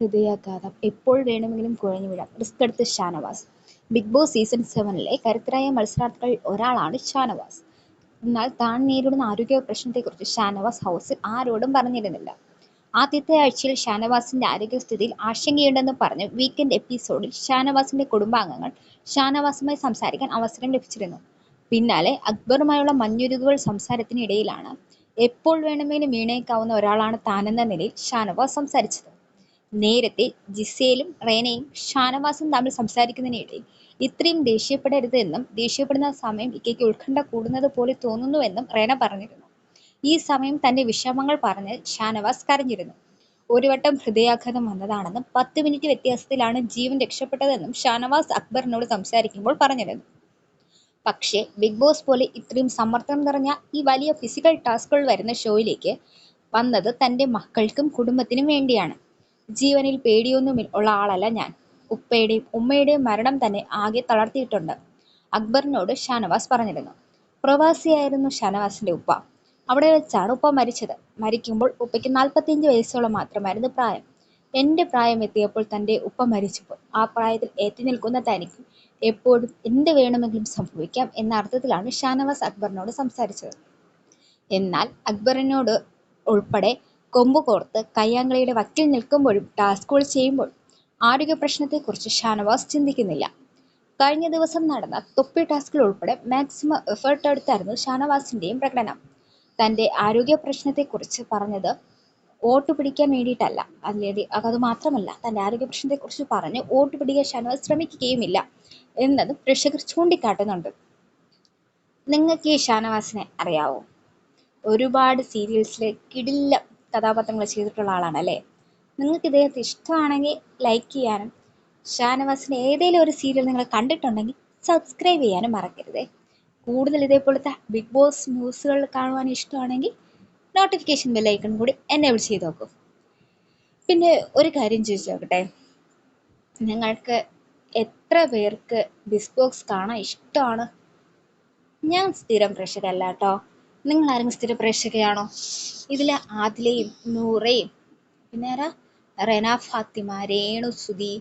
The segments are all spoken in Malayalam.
ഹൃദയാഘാതം എപ്പോൾ വേണമെങ്കിലും കുഴഞ്ഞു വീഴാം. റിസ്ക് എടുത്ത് ഷാനവാസ്. ബിഗ് ബോസ് സീസൺ സെവനിലെ കരുത്തരായ മത്സരാർത്ഥികളിൽ ഒരാളാണ് ഷാനവാസ്. എന്നാൽ താൻ നേരിടുന്ന ആരോഗ്യ പ്രശ്നത്തെക്കുറിച്ച് ഷാനവാസ് ഹൗസിൽ ആരോടും പറഞ്ഞിരുന്നില്ല. ആദ്യത്തെ ആഴ്ചയിൽ ഷാനവാസിന്റെ ആരോഗ്യസ്ഥിതിയിൽ ആശങ്കയുണ്ടെന്ന് പറഞ്ഞ് വീക്കെൻഡ് എപ്പിസോഡിൽ ഷാനവാസിന്റെ കുടുംബാംഗങ്ങൾ ഷാനവാസുമായി സംസാരിക്കാൻ അവസരം ലഭിച്ചിരുന്നു. പിന്നാലെ അക്ബറുമായുള്ള മഞ്ഞുരുകുകൾ സംസാരത്തിനിടയിലാണ് എപ്പോൾ വേണമെങ്കിലും വീണേക്കാവുന്ന ഒരാളാണ് താനെന്ന നിലയിൽ ഷാനവാസ് സംസാരിച്ചത്. നേരത്തെ ജിസേലും റേനയും ഷാനവാസും തമ്മിൽ സംസാരിക്കുന്നതിനിടയിൽ ഇത്രയും ദേഷ്യപ്പെടരുത് എന്നും ദേഷ്യപ്പെടുന്ന സമയം ഇക്കയ്ക്ക് ഉത്കണ്ഠ കൂടുന്നത് പോലെ തോന്നുന്നുവെന്നും റേന പറഞ്ഞിരുന്നു. ഈ സമയം തന്റെ വിഷമങ്ങൾ പറഞ്ഞ് ഷാനവാസ് കരഞ്ഞിരുന്നു. ഒരു വട്ടം ഹൃദയാഘാതം വന്നതാണെന്നും പത്ത് മിനിറ്റ് വ്യത്യാസത്തിലാണ് ജീവൻ രക്ഷപ്പെട്ടതെന്നും ഷാനവാസ് അക്ബറിനോട് സംസാരിക്കുമ്പോൾ പറഞ്ഞിരുന്നു. പക്ഷേ ബിഗ് ബോസ് പോലെ ഇത്രയും സമ്മർദ്ദം നിറഞ്ഞ ഈ വലിയ ഫിസിക്കൽ ടാസ്കുകൾ വരുന്ന ഷോയിലേക്ക് വന്നത് തന്റെ മക്കൾക്കും കുടുംബത്തിനും വേണ്ടിയാണ്. ജീവനിൽ പേടിയൊന്നും ഉള്ള ആളല്ല ഞാൻ. ഉപ്പയുടെയും ഉമ്മയുടെയും മരണം തന്നെ ആകെ തളർത്തിയിട്ടുണ്ട്. അക്ബറിനോട് ഷാനവാസ് പറഞ്ഞിരുന്നു. പ്രവാസിയായിരുന്നു ഷാനവാസിന്റെ ഉപ്പ. അവിടെ വെച്ചാണ് ഉപ്പ മരിച്ചത്. മരിക്കുമ്പോൾ ഉപ്പയ്ക്ക് നാൽപ്പത്തിയഞ്ച് വയസ്സോളം മാത്രമായിരുന്നു പ്രായം. എന്റെ പ്രായം എത്തിയപ്പോൾ തന്റെ ഉപ്പ മരിച്ചപ്പോൾ ആ പ്രായത്തിൽ ഏറ്റു നിൽക്കുന്ന തനിക്ക് എപ്പോഴും എന്ത് വേണമെങ്കിലും സംഭവിക്കാം എന്ന അർത്ഥത്തിലാണ് ഷാനവാസ് അക്ബറിനോട് സംസാരിച്ചത്. എന്നാൽ അക്ബറിനോട് ഉൾപ്പെടെ കൊമ്പ് കോർത്ത് കയ്യാങ്കളിയുടെ വക്കിൽ നിൽക്കുമ്പോഴും ടാസ്കുകൾ ചെയ്യുമ്പോൾ ആരോഗ്യ പ്രശ്നത്തെക്കുറിച്ച് ഷാനവാസ് ചിന്തിക്കുന്നില്ല. കഴിഞ്ഞ ദിവസം നടന്ന തൊപ്പി ടാസ്കിൽ ഉൾപ്പെടെ മാക്സിമം എഫേർട്ട് എടുത്തായിരുന്നു ഷാനവാസിന്റെയും പ്രകടനം. തന്റെ ആരോഗ്യ പ്രശ്നത്തെക്കുറിച്ച് പറഞ്ഞത് വോട്ട് പിടിക്കാൻ വേണ്ടിയിട്ടല്ല. അല്ലെങ്കിൽ അത് മാത്രമല്ല തന്റെ ആരോഗ്യ പ്രശ്നത്തെക്കുറിച്ച് പറഞ്ഞ് വോട്ട് പിടിക്കാൻ ഷാനവാസ് ശ്രമിക്കുകയുമില്ല എന്നത് പ്രേക്ഷകർ ചൂണ്ടിക്കാട്ടുന്നുണ്ട്. നിങ്ങൾക്ക് ഈ ഷാനവാസിനെ അറിയാവോ? ഒരുപാട് സീരിയൽസിലെ കിടില്ല കഥാപാത്രങ്ങൾ ചെയ്തിട്ടുള്ള ആളാണ് അല്ലേ? നിങ്ങൾക്ക് ഇദ്ദേഹത്തെ ഇഷ്ടമാണെങ്കിൽ ലൈക്ക് ചെയ്യാനും ഷാനവാസിന്റെ ഏതെങ്കിലും ഒരു സീരിയൽ നിങ്ങൾ കണ്ടിട്ടുണ്ടെങ്കിൽ സബ്സ്ക്രൈബ് ചെയ്യാനും മറക്കരുതേ. കൂടുതൽ ഇതേപോലത്തെ ബിഗ് ബോസ് ന്യൂസുകൾ കാണുവാൻ ഇഷ്ടമാണെങ്കിൽ നോട്ടിഫിക്കേഷൻ ബെല്ലൈക്കൺ കൂടി എനേബിൾ ചെയ്ത് നോക്കും. പിന്നെ ഒരു കാര്യം ചോദിച്ചു നോക്കട്ടെ. നിങ്ങൾക്ക് എത്ര പേർക്ക് ബിഗ് ബോസ് കാണാൻ ഇഷ്ടമാണ്? ഞാൻ സ്ഥിരം പ്രേക്ഷകല്ല കേട്ടോ. നിങ്ങൾ ആരെങ്കിലും സ്ഥിര പ്രേക്ഷകയാണോ? ഇതിൽ ആദിലയും നൂറയും. പിന്നെ ആരാ? റെന ഫാത്തിമ രേണു സുധി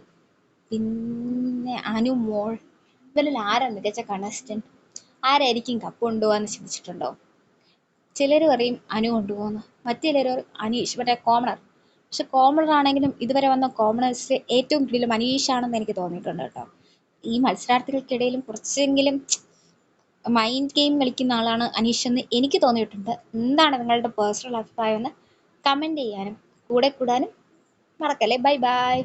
പിന്നെ അനുമോൾ ഇവരിൽ ആരാ മികച്ച കണ്ടസ്റ്റന്റ് ആരായിരിക്കും കപ്പ് കൊണ്ടുപോകാന്ന് ചിന്തിച്ചിട്ടുണ്ടോ? ചിലർ പറയും അനു കൊണ്ടുപോകുന്നു മറ്റു ചിലർ അനീഷ് മറ്റേ കോമണർ പക്ഷെ കോമണർ ആണെങ്കിലും ഇതുവരെ വന്ന കോമണേഴ്സിൽ ഏറ്റവും കൂടുതൽ ആണെന്ന് എനിക്ക് തോന്നിയിട്ടുണ്ട് കേട്ടോ. ഈ മത്സരാർത്ഥികൾക്കിടയിലും കുറച്ചെങ്കിലും മൈൻഡ് ഗെയിം കളിക്കുന്ന ആളാണ് അനീഷ് എന്ന് എനിക്ക് തോന്നിയിട്ടുണ്ട്. എന്താണ് നിങ്ങളുടെ പേഴ്സണൽ അഭിപ്രായം എന്ന് കമന്റ് ചെയ്യാനും കൂടെ കൂടാനും മറക്കല്ലേ? Bye bye